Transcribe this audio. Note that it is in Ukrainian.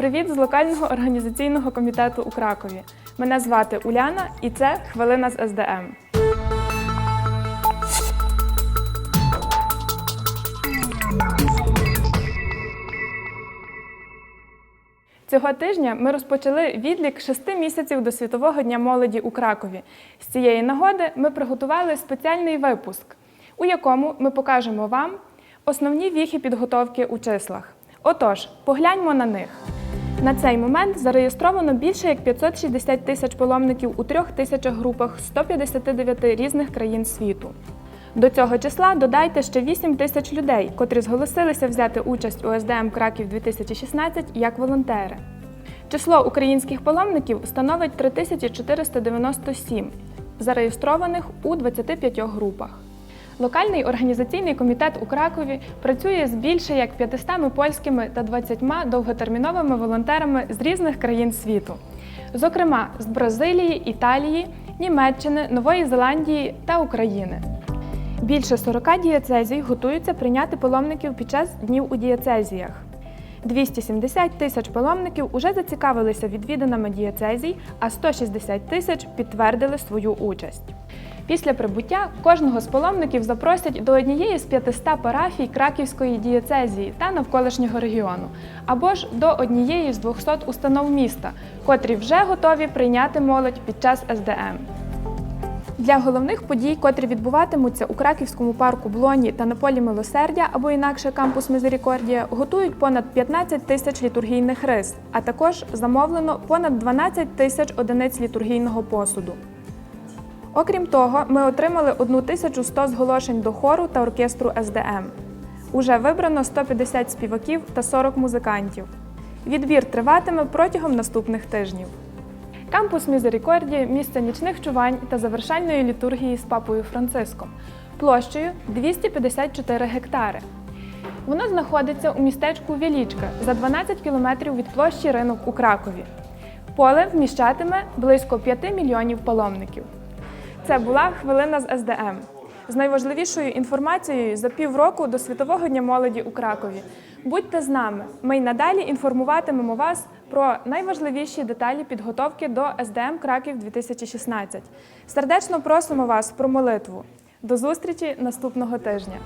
Привіт з локального організаційного комітету у Кракові. Мене звати Уляна, і це хвилина з СДМ. Цього тижня ми розпочали відлік шести місяців до Світового дня молоді у Кракові. З цієї нагоди ми приготували спеціальний випуск, у якому ми покажемо вам основні віхи підготовки у числах. Отож, погляньмо на них. На цей момент зареєстровано більше як 560 тисяч паломників у трьох тисячах групах 159 різних країн світу. До цього числа додайте ще 8 тисяч людей, котрі зголосилися взяти участь у СДМ Краків 2016 як волонтери. Число українських паломників становить 3497, зареєстрованих у 25 групах. Локальний організаційний комітет у Кракові працює з більше як 500 польськими та 20 довготерміновими волонтерами з різних країн світу, зокрема з Бразилії, Італії, Німеччини, Нової Зеландії та України. Більше 40 дієцезій готуються прийняти паломників під час днів у дієцезіях. 270 тисяч паломників уже зацікавилися відвіданими дієцезій, а 160 тисяч підтвердили свою участь. Після прибуття кожного з паломників запросять до однієї з 500 парафій Краківської дієцезії та навколишнього регіону, або ж до однієї з 200 установ міста, котрі вже готові прийняти молодь під час СДМ. Для головних подій, котрі відбуватимуться у Краківському парку Блоні та на полі Милосердя або інакше кампус Мізерікордія, готують понад 15 тисяч літургійних рис, а також замовлено понад 12 тисяч одиниць літургійного посуду. Окрім того, ми отримали 1100 зголошень до хору та оркестру СДМ. Уже вибрано 150 співаків та 40 музикантів. Відбір триватиме протягом наступних тижнів. Кампус Мізерікордії місце нічних чувань та завершальної літургії з папою Франциском площею 254 гектари. Воно знаходиться у містечку Вілічка за 12 кілометрів від площі ринок у Кракові. Поле вміщатиме близько 5 мільйонів паломників. Це була хвилина з СДМ з найважливішою інформацією за півроку до Світового дня молоді у Кракові. Будьте з нами. Ми й надалі інформуватимемо вас про найважливіші деталі підготовки до СДМ Краків 2016. Сердечно просимо вас про молитву. До зустрічі наступного тижня.